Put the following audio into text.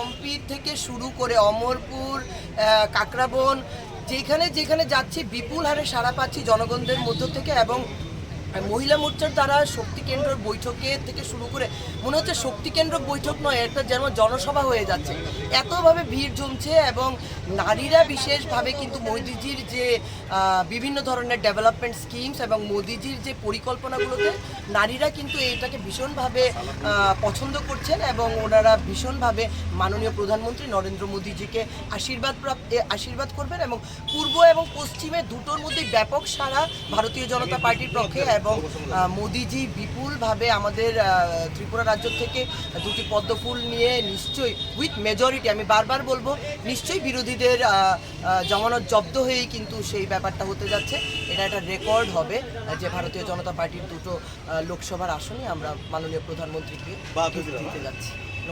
অম্পি থেকে শুরু করে অমরপুর কাকরাবন, যেখানে যেখানে যাচ্ছি, বিপুল হারে সারা পাচ্ছি জনগণদের মধ্য থেকে এবং মহিলা মোর্চার দ্বারা শক্তি কেন্দ্র বৈঠকে থেকে শুরু করে, মনে হচ্ছে শক্তি কেন্দ্র বৈঠক নয় এটা যেন জনসভা হয়ে যাচ্ছে। এতভাবে ভিড় জমছে এবং নারীরা বিশেষভাবে কিন্তু মোদিজির যে বিভিন্ন ধরনের ডেভেলপমেন্ট স্কিমস এবং মোদিজির যে পরিকল্পনাগুলোতে নারীরা কিন্তু এটাকে ভীষণভাবে পছন্দ করছেন এবং ওনারা ভীষণভাবে মাননীয় প্রধানমন্ত্রী নরেন্দ্র মোদীজিকে আশীর্বাদ আশীর্বাদ করবেন এবং পূর্ব এবং পশ্চিমে দুটোর মধ্যে ব্যাপক সারা ভারতীয় জনতা পার্টির পক্ষে এবং মোদিজি বিপুলভাবে আমাদের ত্রিপুরা রাজ্য থেকে দুটি পদ্মফুল নিয়ে নিশ্চয়ই উইথ মেজরিটি আমি বারবার বলব, নিশ্চয়ই বিরোধীদের আহ, জমানত জব্দ হয়েই কিন্তু সেই ব্যাপারটা হতে যাচ্ছে। এটা একটা রেকর্ড হবে যে ভারতীয় জনতা পার্টির দুটো লোকসভার আসনে আমরা মাননীয় প্রধানমন্ত্রীকে দিতে যাচ্ছি।